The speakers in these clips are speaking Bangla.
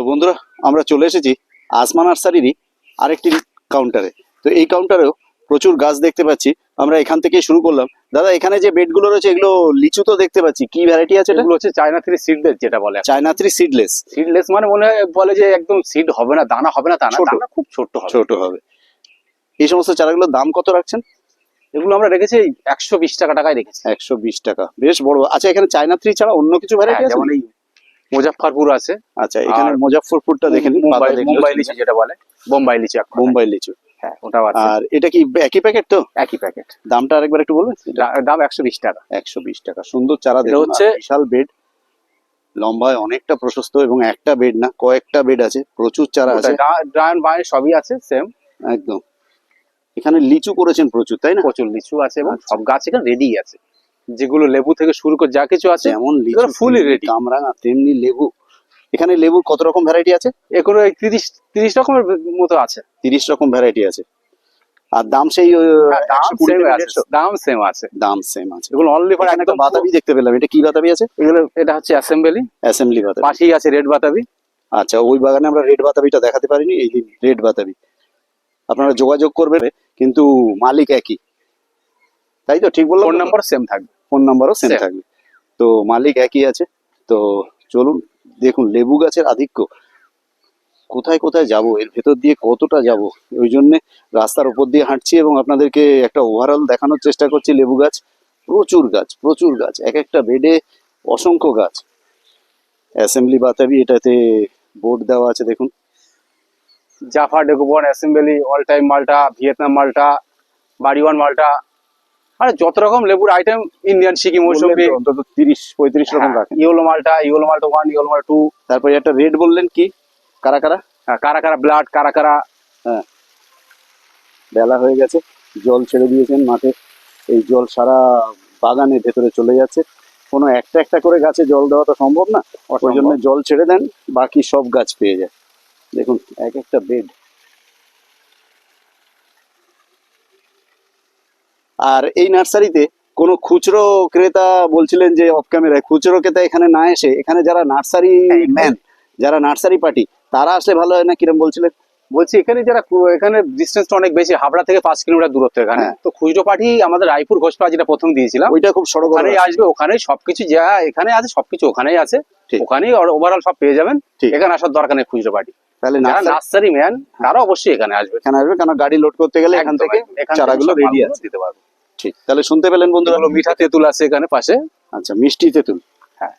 তো বন্ধুরা আমরা চলে এসেছি আসমা নার্সারিরই আরেকটি কাউন্টারে তো এই কাউন্টারেও প্রচুর গাছ দেখতে পাচ্ছি। আমরা এখান থেকে শুরু করলাম। দাদা এখানে যে বেডগুলো রয়েছে এগুলো লিচু তো দেখতে পাচ্ছি। কি ভ্যারাইটি আছে এগুলো হচ্ছে চায়না থ্রি সিডলেস যেটা বলে চায়না থ্রি সিডলেস সিডলেস মানে মনে হয় বলে যে একদম সিড হবে না দানা হবে না দানা খুব ছোট হবে। ছোট হবে। এই সমস্ত চারাগুলোর দাম কত রাখছেন? এগুলো আমরা রেখেছি একশো বিশ টাকা টাকায় রেখেছি। একশো বিশ টাকা। বেশ বড়। আচ্ছা এখানে চায়না থ্রি ছাড়া অন্য কিছু ভ্যারাইটি আছে? যেমন এই মুজাফফরপুর আছে। আচ্ছা এখানে মুজাফফরপুরটা দেখে মুম্বাই লিচু যেটা বলে বোম্বাই লিচু বোম্বাই লিচু। হ্যাঁ ওটাও আছে। আর এটা কি একই প্যাকেট তো? একই প্যাকেট। দামটা আরেকবার একটু বলবেন? দাম একশো বিশ টাকা। একশো বিশ টাকা। সুন্দর চারা দেখুন হচ্ছে- বিশাল বেড লম্বায় অনেকটা প্রশস্ত এবং একটা বেড না কয়েকটা বেড আছে প্রচুর চারা আছে। ড্রায়ন বায়ন সবই আছে সেম একদম। এখানে লিচু করেছেন প্রচুর তাই না? প্রচুর লিচু আছে এবং আচ্ছা। সব গাছ এখানে রেডি আছে। যেগুলো লেবু থেকে শুরু করে যা কিছু আছে যেমন তেমনি ready। কামরাঙা তেমনি লেবু। এখানে লেবুর কত রকম ভ্যারাইটি আছে? এগুলো এই তিরিশ তিরিশ রকমের মতো আছে। তিরিশ রকম ভ্যারাইটি আছে। আর দাম সেই হ্যাঁ, দাম সেম আছে দাম সেম আছে। এগুলো অনলি ফর একটা বাতাবি দেখতে পেলাম। এটা কি বাতাবি আছে? এগুলো এটা হচ্ছে অ্যাসেম্বলি অ্যাসেম্বলি বাতাবি। পাশেই আছে রেড বাতাবি। আচ্ছা ওই বাগানে আমরা রেড বাতাবিটা দেখাতে পারিনি এই রেড বাতাবি। আপনারা যোগাযোগ করবেন কিন্তু মালিক একই। তাই তো? ঠিক বললাম ফোন নাম্বার সেম থাকবে। ফোন নাম্বারও সেম. থাকবে। তো মালিক একই আছে। তো চলুন দেখুন লেবু গাছের আধিক্য। কোথায় কোথায় যাব? এর ভেতর দিয়ে কতটা যাব? ওই জন্যে রাস্তার উপর দিয়ে হাঁটছি এবং আপনাদেরকে একটা ওভারঅল দেখানোর চেষ্টা করছি লেবু গাছ। প্রচুর গাছ প্রচুর গাছ। এক একটা বেডে অসংখ্য গাছ। অ্যাসেম্বলি বাতাবি এটাতে বোর্ড দেওয়া আছে দেখুন। জাফা ডেকোবন অ্যাসেম্বলি অল টাইম মালটা ভিয়েতনাম মালটা বাড়িওয়ান মালটা আরে যত রকম লেবুর আইটেম ইন্ডিয়ান সিকিম মৌসুমি অন্তত তিরিশ পঁয়ত্রিশ রকম রাখেন। ইয়োলো মালটা ইয়োলো মালটা ওয়ান ইয়োলো মালটা টু তারপরে একটা রেড বললেন কি? কারা কারা? হ্যাঁ কারা কারা ব্লাড কারা কারা। হ্যাঁ। বেলা হয়ে গেছে জল ছেড়ে দিয়েছেন মাঠে। এই জল সারা বাগানে ভেতরে চলে যাচ্ছে। কোনো একটা একটা করে গাছে জল দেওয়া তো সম্ভব না। ওই জন্য জল ছেড়ে দেন বাকি সব গাছ পেয়ে যায়। দেখুন এক একটা বেড আর এই নার্সারিতে কোনো খুচরো ক্রেতা বলছিলেন যে অফ ক্যামেরায় খুচরো ক্রেতা এখানে না এসে এখানে যারা নার্সারি ম্যান যারা নার্সারি পার্টি তারা আসলে ভালো হয় না? কিরম বলছিলেন? বলছি এখানে যারা এখানে ডিস্টেন্সটা অনেক বেশি হাবড়া থেকে পাঁচ কিলোমিটার দূরত্ব এখানে। হ্যাঁ। তো খুচরো পাঠি আমাদের রায়পুর ঘোষপাড়া যেটা প্রথম দিয়েছিলাম ওইটা খুব সড়ক ওখানেই আসবে ওখানেই সবকিছু যা এখানে আছে সবকিছু ওখানেই আছে। ওখানেই ওভারঅল সব পেয়ে যাবেন। এখানে আসার দরকার নেই খুচরো পার্টি তাহলে নার্সারি ম্যান তারা অবশ্যই এখানে আসবে। এখানে আসবে কারণ গাড়ি লোড করতে গেলে এখান থেকে এখান থেকে চারাগুলো রেডি আছে। দিতে পারব। ঠিক তাহলে শুনতে পেলেন বন্ধুরা। হলো মিঠা তেঁতুল আছে এখানে পাশে। আচ্ছা মিষ্টি তেঁতুল। হ্যাঁ।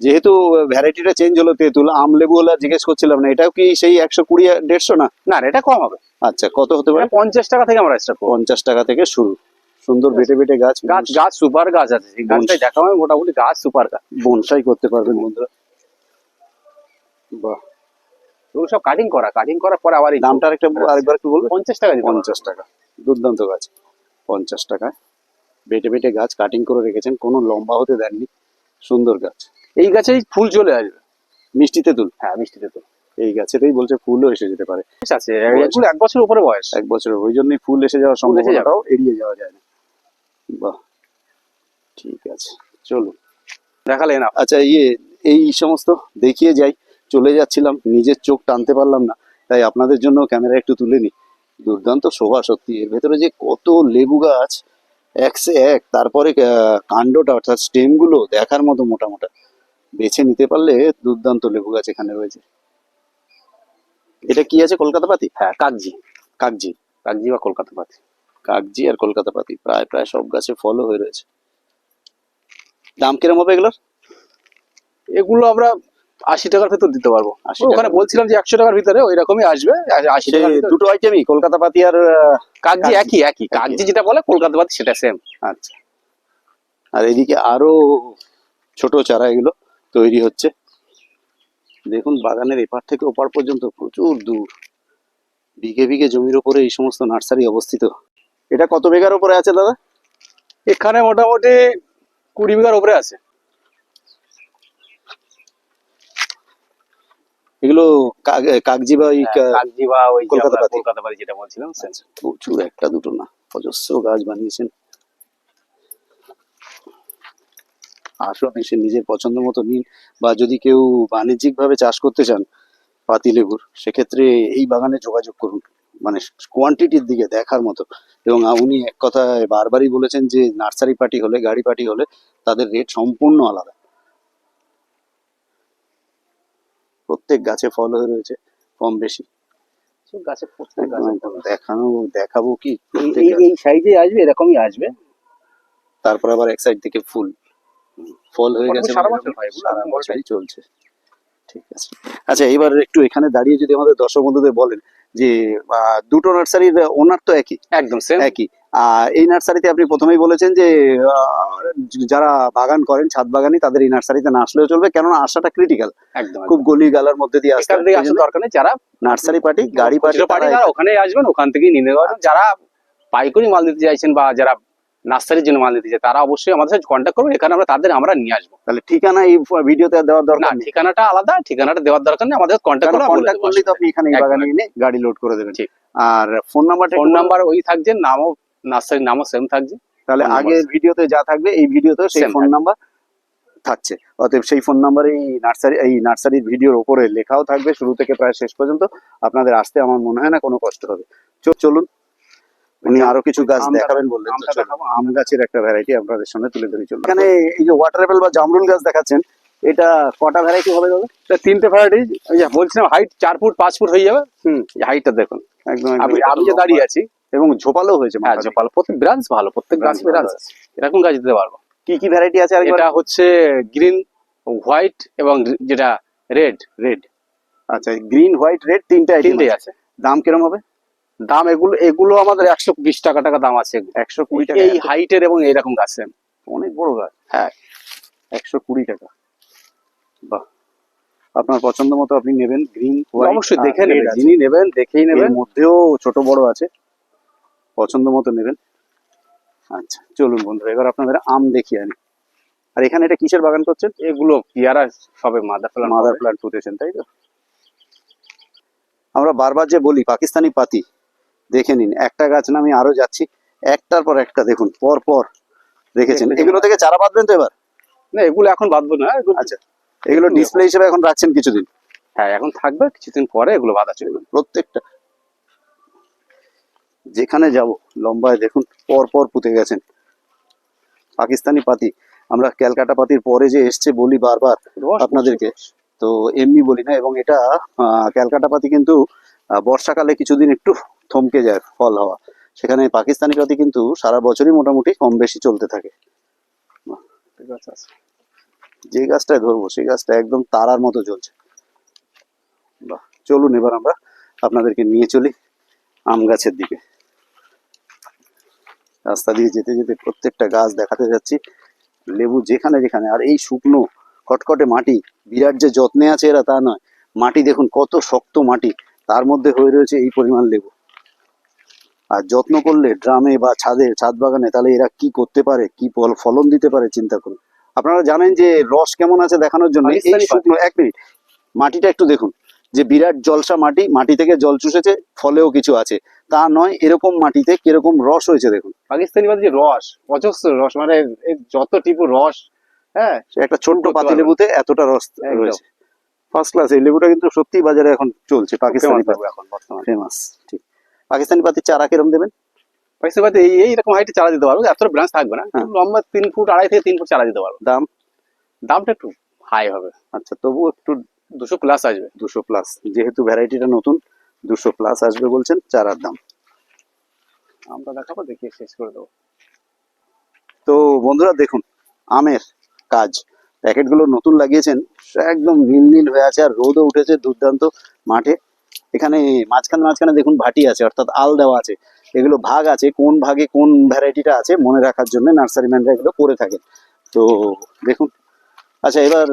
যেহেতু ভ্যারাইটিটা চেঞ্জ হলো তেঁতুল আম লেবু হলো জিজ্ঞেস করছিলাম না এটাও কি সেই একশো কুড়ি দেড়শো না? না এটা কম হবে। আচ্ছা কত হতে পারে? পঞ্চাশ টাকা থেকে আমরা স্টার্ট পঞ্চাশ টাকা থেকে শুরু। সুন্দর বেটে বেটে গাছ। গাছ গাছ সুপার গাছ আছে। গাছটাই দেখা হয় মোটামুটি গাছ সুপার গাছ। বনসাই করতে পারবেন বন্ধুরা। বাহ। সব কাটিং করা কাটিং করার পরে আবার দামটা আরেকটা আরেকবার একটু বলব পঞ্চাশ টাকা পঞ্চাশ টাকা। দুর্দান্ত গাছ। পঞ্চাশ টাকায়। বেটে বেটে গাছ কাটিং করে রেখেছেন কোনো লম্বা হতে দেননি। সুন্দর গাছ। এই গাছেই ফুল চলে আসবে। মিষ্টি তেঁতুল হ্যাঁ মিষ্টি তেঁতুল এই গাছেতেই বলছে ফুলও এসে যেতে পারে। আছে এক বছর উপরে বয়স। এক বছরের ওই জন্যই ফুল এসে যাওয়ার। সম্ভাবনাটাও এড়িয়ে যাওয়া যায় না। বাহ। ঠিক আছে। চলুন। দেখালে না। আচ্ছা ইয়ে এই সমস্ত দেখিয়ে যাই। চলে যাচ্ছিলাম। নিজের চোখ টানতে পারলাম না। তাই আপনাদের জন্য ক্যামেরা একটু তুলে নি দুর্দান্ত শোভা সত্যি। এর ভেতরে যে কত লেবু গাছ এক সে এক তারপরে কাণ্ডটা অর্থাৎ স্টেমগুলো দেখার মতো মোটা মোটা বেছে নিতে পারলে দুর্দান্ত লেবু গাছ এখানে রয়েছে। এটা কি আছে কলকাতা পাতি? হ্যাঁ কাগজি কাগজি কাগজি বা কলকাতা পাতি। কাগজি আর কলকাতা পাতি প্রায় প্রায় সব গাছে ফলও হয়ে রয়েছে। দাম কিরম হবে এগুলোর? এগুলো আমরা আশি টাকার ভেতর দিতে পারব। ওখানে বলছিলাম যে একশো টাকার ভিতরে ওই রকমই আসবে আশি ভিতরে। দুটো আইটেমই কলকাতা পাতি আর কাগজি কাগজি। একই একই। কাগজি যেটা বলে কলকাতা পাতি সেটা সেম আচ্ছা। আর এদিকে আরও ছোট চারা এগুলো তৈরি হচ্ছে। দেখুন বাগানের এপার থেকে ওপার পর্যন্ত প্রচুর দূর। বিঘে বিঘে জমির উপরে এই সমস্ত নার্সারি অবস্থিত। এটা কত বিঘার উপরে আছে দাদা? এখানে মোটামুটি কুড়ি বিঘার উপরে আছে। এগুলো কাগ- কাগজি বা ওই কা- কাগজি বা ওই কলকাতা পাতি। কলকাতা পাতি যেটা বলছিলাম আচ্ছা, প্রচুর একটা দুটো না অজস্র গাছ বানিয়েছেন। আসুন নিজের পছন্দ মতো নিন বা যদি কেউ বাণিজ্যিকভাবে চাষ করতে চান পাতি লেবুর সেক্ষেত্রে এই বাগানে যোগাযোগ করুন। মানে কোয়ান্টিটির দিকে দেখার মতো। এবং উনি এক কথায় বারবারই বলেছেন যে নার্সারি পার্টি হলে গাড়ি পার্টি হলে তাদের রেট সম্পূর্ণ আলাদা। প্রত্যেক গাছে ফল হয়ে রয়েছে কম বেশি। গাছে প্রত্যেক দেখানো দেখাবো কি? এই সাইজে আসবে এরকমই আসবে? তারপর আবার এক সাইড থেকে ফুল। ফল হয়ে গেছে সারা মানে বছরই চলছে। ঠিক আছে। আচ্ছা এবার একটু এখানে দাঁড়িয়ে যদি আমাদের দর্শক বন্ধুদের বলেন যে দুটো নার্সারির ওনার তো একই। একদম একই। আর এই নার্সারিতে আপনি প্রথমেই বলেছেন যে যারা বাগান করেন ছাদ বাগানি তাদের এই নার্সারিতে না আসলেও চলবে কেননা আসাটা ক্রিটিক্যাল একদম খুব গলি গালার মধ্যে দিয়ে আসতে আসার দরকার নেই যারা নার্সারি পার্টি গাড়ি পার্টি ওখানে আসবেন ওখান থেকেই নিয়ে যারা পাইকারি মাল দিতে চাইছেন বা যারা নার্সারির জন্য মাল দিতে চাই তারা অবশ্যই আমাদের সাথে কন্ট্যাক্ট করবেন এখানে আমরা তাদের আমরা নিয়ে আসব। তাহলে ঠিকানা এই ভিডিওতে দেওয়ার দরকার নেই? ঠিকানাটা আলাদা ঠিকানাটা দেওয়ার দরকার নেই আমাদের কন্ট্যাক্ট করে কন্ট্যাক্ট করলেই তো আপনি এখানে বাগানে এনে গাড়ি লোড করে দেবেন। ঠিক। আর ফোন নাম্বারটা ফোন নাম্বার ওই থাকছে নামও নার্সারির নামও সেম থাকছে। তাহলে আগের ভিডিওতে যা থাকবে এই ভিডিওতে সেই ফোন নাম্বার থাকছে। অতএব সেই ফোন নাম্বার এই নার্সারি এই নার্সারির ভিডিওর উপরে লেখাও থাকবে শুরু থেকে প্রায় শেষ পর্যন্ত। আপনাদের আসতে আমার মনে হয় না কোনো কষ্ট হবে। চলুন উনি আরও কিছু গাছ দেখাবেন বললেন আম গাছের একটা ভ্যারাইটি আপনাদের সামনে তুলে ধরে চলুন। এখানে এই যে ওয়াটার অ্যাপেল বা জামরুল গাছ দেখাচ্ছেন এটা কটা ভ্যারাইটি হবে দাদা? তিনটে ভ্যারাইটি ওই যে বলছিলাম হাইট চার ফুট পাঁচ ফুট হয়ে যাবে। হুম। হাইটটা দেখুন। একদম আমি যে দাঁড়িয়ে আছি এবং ঝোপালো হয়েছে হ্যাঁ মাথায়। প্রত্যেক ব্রাঞ্চ ভালো প্রত্যেক Branch ব্রাঞ্চ এরকম গাছ দিতে পারব। কি কি ভ্যারাইটি আছে আরেকবার? এটা হচ্ছে গ্রিন হোয়াইট এবং যেটা রেড রেড আচ্ছা গ্রিন হোয়াইট রেড তিনটা আছে। আছে। দাম কিরম হবে? দাম এগুলো এগুলো আমাদের একশো বিশ টাকা টাকা দাম আছে। একশো কুড়ি টাকা এই হাইটের এবং এইরকম গাছ। অনেক বড় গাছ। হ্যাঁ একশো কুড়ি টাকা। বাহ। আপনার পছন্দ মতো আপনি নেবেন গ্রিন অবশ্যই দেখে নেবেন যিনি নেবেন দেখেই নেবেন। মধ্যেও ছোট বড় আছে। পছন্দ মতো নেবেন। আচ্ছা চলুন বন্ধু এবার আপনাদের আম দেখিয়ে আনি আর এখানে এটা কিসের বাগান করছেন? এগুলো পেয়ারা সবে মাদার প্লান্ট মাদার প্লান্ট পুঁতেছেন তাই তো? আমরা বারবার যে বলি পাকিস্তানি পাতি। দেখে নিন। একটা গাছ না আমি আরও যাচ্ছি। একটার পর একটা দেখুন পর পর দেখুন। এগুলো থেকে চারা বাঁধবেন তো এবার? না এগুলো এখন বাঁধবো না আচ্ছা এগুলো ডিসপ্লে হিসেবে এখন রাখছেন কিছুদিন? হ্যাঁ এখন থাকবে কিছুদিন পরে এগুলো বাঁধা চলবে। প্রত্যেকটা। যেখানে যাব লম্বায় দেখুন পর পর পুঁতে গেছেন। পাকিস্তানি পাতি আমরা ক্যালকাটা পাতির পরে যে এসছে বলি বারবার আপনাদেরকে তো এমনি বলি না এবং এটা আহ, ক্যালকাটা পাতি কিন্তু বর্ষাকালে কিছুদিন একটু থমকে যায় ফল হওয়া। সেখানে পাকিস্তানি পাতি কিন্তু সারা বছরই মোটামুটি কম বেশি চলতে থাকে। যে গাছটায় ধরবো সেই গাছটা একদম তারার মতো চলছে বাহ চলুন এবার আমরা আপনাদেরকে নিয়ে চলি আম গাছের দিকে। রাস্তা দিয়ে যেতে যেতে প্রত্যেকটা গাছ দেখাতে যাচ্ছি। লেবু যেখানে যেখানে আর এই শুকনো খটখটে মাটি বিরাট যে যত্নে আছে এরা তা নয়। মাটি দেখুন কত শক্ত মাটি। তার মধ্যে হয়ে রয়েছে এই পরিমাণ লেবু। আর যত্ন করলে ড্রামে বা ছাদে ছাদ বাগানে তাহলে এরা কি করতে পারে কি ফলন দিতে পারে চিন্তা করুন। আপনারা জানেন যে রস কেমন আছে দেখানোর জন্য এই শুকনো এক মিনিট মাটিটা একটু দেখুন যে বিরাট জলসা মাটি মাটি থেকে জল চুষেছে ফলেও কিছু আছে। তা নয় এরকম মাটিতে কীরকম রস হয়েছে দেখুন। পাকিস্তানি বাদ যে রস অজস্র রস মানে যত টিপু রস হ্যাঁ? একটা ছোট্ট পাতি লেবুতে এতটা রস। রয়েছে। ফার্স্ট ক্লাস এই লেবুটা কিন্তু সত্যি বাজারে এখন চলছে পাকিস্তানি এখন বর্তমানে। ফেমাস ঠিক। পাকিস্তানি পাতির চারা কিরম দেবেন? পাকিস্তানি বাদ এই এইরকম হাইটে চারা দিতে পারব এতটা ব্রাঞ্চ থাকবে না হ্যাঁ। লম্বা তিন ফুট আড়াই থেকে তিন ফুট চারা দিতে পারব। দাম? দামটা একটু হাই হবে। আচ্ছা তবু একটু দুশো প্লাস আসবে। দুশো প্লাস যেহেতু ভ্যারাইটিটা নতুন দুশো প্লাস আসবে বলছেন চারার দাম। আমরা দেখাবো দেখিয়ে শেষ করে দেবো। তো বন্ধুরা দেখুন আমের কাজ। প্যাকেটগুলো নতুন লাগিয়েছেন একদম নীল নীল হয়ে আছে আর রোদও উঠেছে দুর্দান্ত মাঠে। এখানে মাঝখানে মাঝখানে দেখুন ভাটি আছে, অর্থাৎ আল দেওয়া আছে। এগুলো ভাগ আছে, কোন ভাগে কোন ভ্যারাইটিটা আছে মনে রাখার জন্য নার্সারি ম্যানরা এগুলো করে থাকেন। তো দেখুন আচ্ছা এবার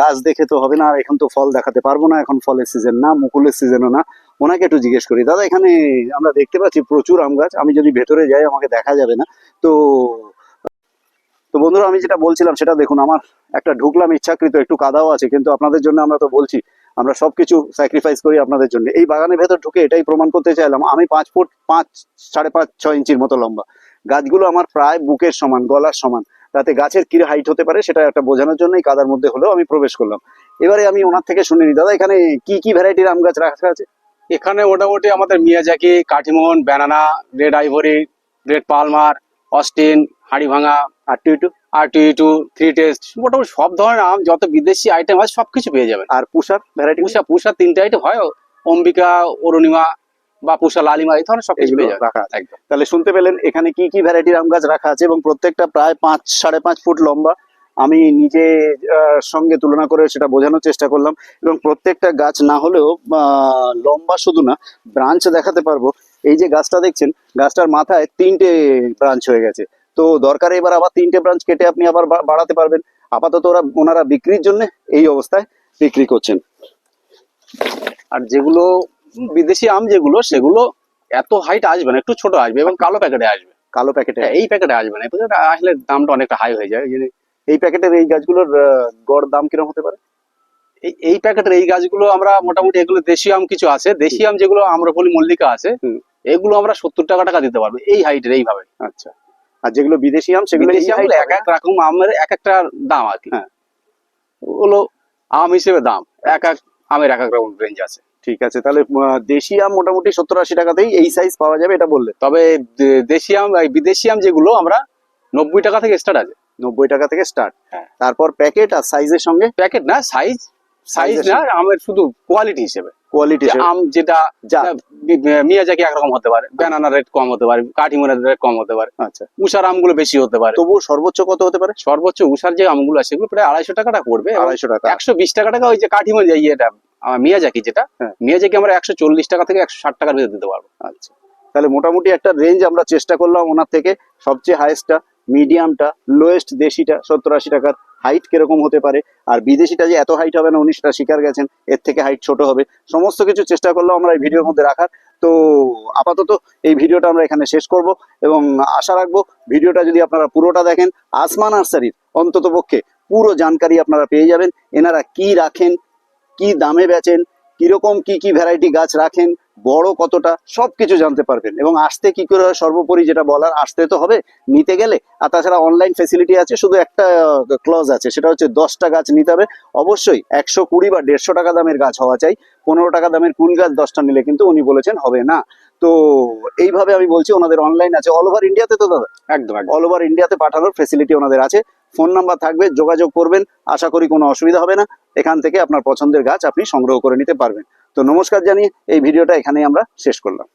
গাছ দেখে তো হবে না, আর এখন তো ফল দেখাতে পারব না, এখন ফলের সিজন না, মুকুলের সিজনও না। ওনাকে একটু জিজ্ঞেস করি, দাদা, এখানে আমরা দেখতে পাচ্ছি প্রচুর আম গাছ, আমি যদি ভেতরে যাই আমাকে দেখা যাবে না। তো তো বন্ধুরা, আমি যেটা বলছিলাম সেটা দেখুন, আমার একটা ঢুকলাম, ইচ্ছাকৃত, একটু কাদাও আছে, কিন্তু আপনাদের জন্য আমরা তো বলছি আমরা সবকিছু স্যাক্রিফাইস করি আপনাদের জন্য। এই বাগানের ভেতর ঢুকে এটাই প্রমাণ করতে চাইলাম, আমি পাঁচ ফুট পাঁচ, সাড়ে পাঁচ, ছয় ইঞ্চির মতো লম্বা। গাছগুলো আমার প্রায় বুকের সমান, গলার সমান। তাতে গাছের কি হাইট হতে পারে সেটা একটা বোঝানোর জন্যই কাদার মধ্যে হলেও আমি প্রবেশ করলাম। এবারে আমি ওনার থেকে শুনে নি দাদা, এখানে কি কি ভ্যারাইটির আম গাছ রাখা আছে? এখানে মোটামুটি আমাদের Miyazaki, Katimon, banana, red ivory, red Palmer, Austin হাড়িভাঙা আর two two R two two three taste মোটামুটি সব ধরনের আম যত বিদেশি আইটেম আছে সবকিছু পেয়ে যাবেন। আর পুষার ভ্যারাইটি পুষা পুষা তিনটে আইটেম হয় অম্বিকা অরুণিমা বা পুষা লালিমা এই ধরনের সব কিছু পেয়ে রাখা একদম। তাহলে শুনতে পেলেন এখানে কি কি ভ্যারাইটির আম গাছ রাখা আছে এবং প্রত্যেকটা প্রায় পাঁচ সাড়ে পাঁচ ফুট লম্বা। আমি নিজে সঙ্গে তুলনা করে সেটা বোঝানোর চেষ্টা করলাম এবং প্রত্যেকটা গাছ না হলেও লম্বা শুধু না ব্রাঞ্চ দেখাতে পারব। এই যে গাছটা দেখছেন গাছটার মাথায় তিনটে ব্রাঞ্চ হয়ে গেছে। তো দরকার এবার আবার তিনটে ব্রাঞ্চ কেটে আপনি আবার বাড়াতে পারবেন। আপাতত ওরা ওনারা বিক্রির জন্য এই অবস্থায় বিক্রি করছেন। আর যেগুলো বিদেশি আম যেগুলো সেগুলো এত হাইট আসবে না একটু ছোট আসবে এবং কালো প্যাকেটে আসবে। কালো প্যাকেটে এই প্যাকেটে আসবে না আসলে দামটা অনেকটা হাই হয়ে যায়। এই প্যাকেটের এই গাছগুলোর গড় দাম কীরকম হতে পারে? এই এই প্যাকেটের এই গাছগুলো আমরা মোটামুটি এগুলো দেশি আম কিছু আছে। দেশি আম যেগুলো আম্রপলি মল্লিকা আছে। এগুলো আমরা সত্তর টাকা টাকা দিতে পারব এই হাইটের এইভাবে। আচ্ছা। আর যেগুলো বিদেশি আম সেগুলো এক এক রকম আমের এক একটা দাম আর কি। হ্যাঁ। ওগুলো আম হিসেবে দাম। এক এক আমের এক এক রকম রেঞ্জ আছে। ঠিক আছে তাহলে দেশি আম মোটামুটি সত্তর আশি টাকাতেই এই সাইজ পাওয়া যাবে এটা বললে। তবে দেশি আম বিদেশি আম যেগুলো আমরা নব্বই টাকা থেকে স্টার্ট আছে। নব্বই টাকা থেকে স্টার্ট হ্যাঁ। তারপর প্যাকেট আর সাইজের সঙ্গে? প্যাকেট না সাইজ সাইজ না আমের শুধু কোয়ালিটি হিসেবে। কোয়ালিটি আম যেটা মিয়াজাকি একরকম হতে পারে ব্যানানার রেট কম হতে পারে কাঠিমনের রেট কম হতে পারে। আচ্ছা। উষার আমগুলো বেশি হতে পারে। তবুও সর্বোচ্চ কত হতে পারে? সর্বোচ্চ উষার যে আমগুলো আছে সেগুলো প্রায় আড়াইশো টাকা টাকা পড়বে আড়াইশো টাকা। একশো বিশ টাকা টাকা ওই যে কাঠিমন যে ইয়েটা আমার মিয়াজাকি যেটা হ্যাঁ। মিয়াজাকি আমরা একশো চল্লিশ টাকা থেকে একশো ষাট টাকার ভিতরে দিতে পারব। আচ্ছা। তাহলে মোটামুটি একটা রেঞ্জ আমরা চেষ্টা করলাম ওনার থেকে। সবচেয়ে হাইয়েস্টটা মিডিয়ামটা লোয়েস্ট দেশিটা সত্তর আশি টাকার হাইট কীরকম হতে পারে? আর বিদেশিটা যে এত হাইট হবে না উনিশটা শিকার গেছেন, এর থেকে হাইট ছোট হবে। সমস্ত কিছু চেষ্টা করলাম আমরা এই ভিডিওর মধ্যে রাখার। তো আপাতত এই ভিডিওটা আমরা এখানে শেষ করব এবং আশা রাখব ভিডিওটা যদি আপনারা পুরোটা দেখেন আসমা নার্সারির অন্তত পক্ষে পুরো জানকারি আপনারা পেয়ে যাবেন। এনারা কি রাখেন, কি দামে বেচেন, কীরকম কি কি ভ্যারাইটি গাছ রাখেন বড় কতটা সবকিছু জানতে পারবেন। এবং আসতে কি করে সর্বোপরি যেটা বলার আসতে তো হবে নিতে গেলে। আর তাছাড়া অনলাইন ফেসিলিটি আছে শুধু একটা ক্লজ আছে সেটা হচ্ছে দশটা গাছ নিতে হবে। অবশ্যই একশো কুড়ি বা দেড়শো টাকা দামের গাছ হওয়া চাই পনেরো টাকা দামের কুল গাছ দশটা নিলে কিন্তু উনি বলেছেন হবে না। তো এইভাবে আমি বলছি ওনাদের অনলাইন আছে অল ওভার ইন্ডিয়াতে তো দাদা? একদম একদম। অল ওভার ইন্ডিয়াতে পাঠানোর ফেসিলিটি ওনাদের আছে। ফোন নাম্বার থাকবে যোগাযোগ করবেন আশা করি কোনো অসুবিধা হবে না। এখান থেকে আপনার পছন্দের গাছ আপনি সংগ্রহ করে নিতে পারবেন। তো নমস্কার জানিয়ে এই ভিডিওটা এখানেই আমরা শেষ করলাম।